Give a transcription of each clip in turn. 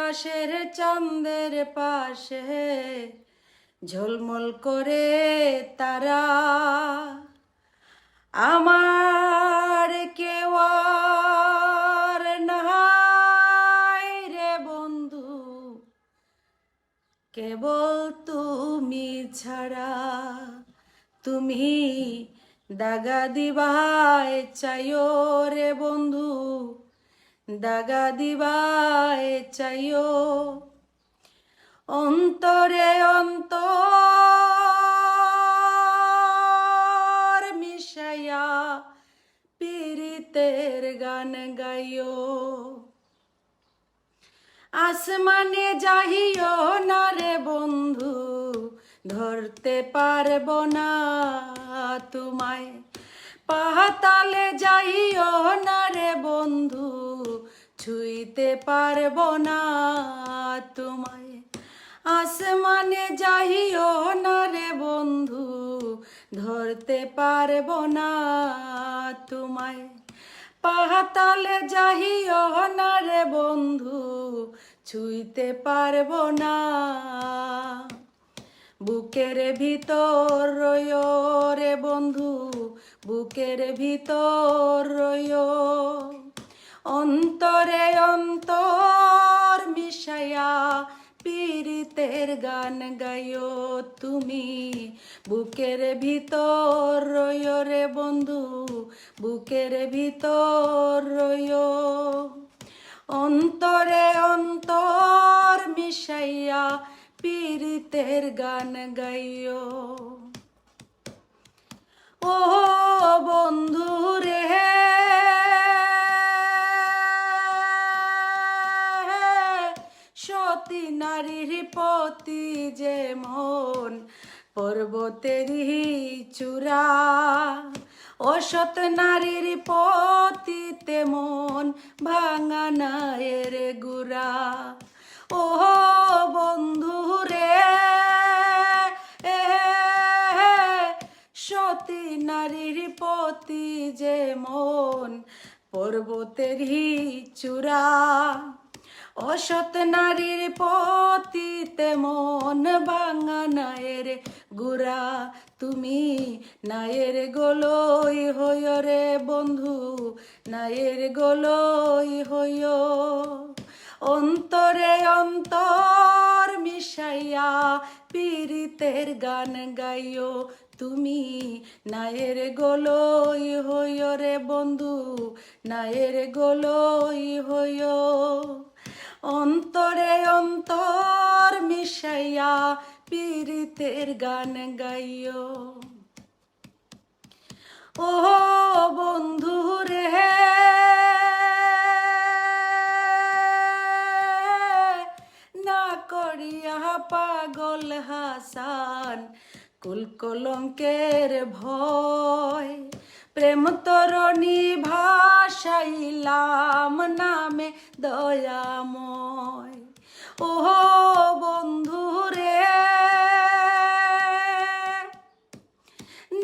আকাশের চাঁদের পাশে ঝলমল করে তারা। আমার কেউ নাই রে বন্ধু, কেবল তুমি ছাড়া। তুমি দাগা দিবায় চাইও রে বন্ধু দাগা দিবায় অন্তরে অন্তর মিশাইয়া পীড়িতের গান গাইও। আসমানে যাহিও না রে বন্ধু, ধরতে পারব না তোমায়। পাহাতালে যাইও ছুঁইতে পারব না তোমায়। আসমানে যাইও না রে বন্ধু, ধরতে পারব না তোমায়। পাহাতালে যাহিও না রে বন্ধু, ছুঁইতে পারব না। বুকের ভিতর রয়ো রে বন্ধু, বুকের ভিতর রয়ো অন্তরে অন্তর মিশাইয়া পীড়িতের গান গাইও তুমি। বুকের ভিতর রয়ো রে বন্ধু, বুকের ভিতর রয়ো অন্তরে অন্তর মিশাইয়া পীড়িতের গান গাইও। ও বন্ধু রে সতী নারীর পতি যেমন পর্বতেরই চূড়া। অসৎ নারীর পতি তেমন ভাঙা নায়ের গুড়া। ও বন্ধু রে সতী নারীর পতি যে যেমন পর্বতেরই চূড়া। অসৎ নারীর পতিতে মন ভাঙা নায়ের গুড়া। তুমি নায়ের গোলই হইয় রে বন্ধু, নায়ের গোলই হইয় অন্তরে অন্তর মিশাইয়া পীড়িতের গান গাইও। তুমি নায়ের গোলই হইয় রে বন্ধু, নায়ের গোলই হইয় অন্তরে অন্তর মিশাইয়া পীড়িতের গান গাইও। ও বন্ধু রে। না করিয়া পাগল হাসান কুল কলঙ্কের ভয়। প্রেম তরণী ভাসাইলাম নামে দয়াময়। ও বন্ধু রে,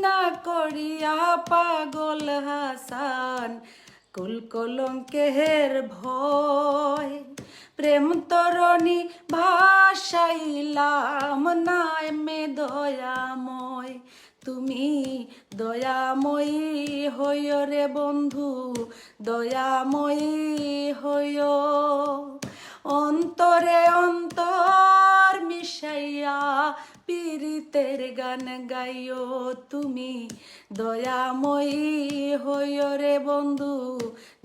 না করিয়া পাগল হাসান কুল কলঙ্কের ভয়। প্রেম তরণী ভাসাইলাম নামে দয়াময়। তুমি দয়াময়ী হইয় রে বন্ধু, দয়াময়ী হইয় অন্তরে অন্তর মিশাইয়া পীড়িতের গান গাইও তুমি। দয়াময়ী হইয় রে বন্ধু,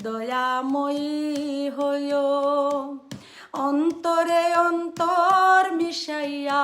দয়াময়ী হইয় অন্তরে অন্তর মিশাইয়া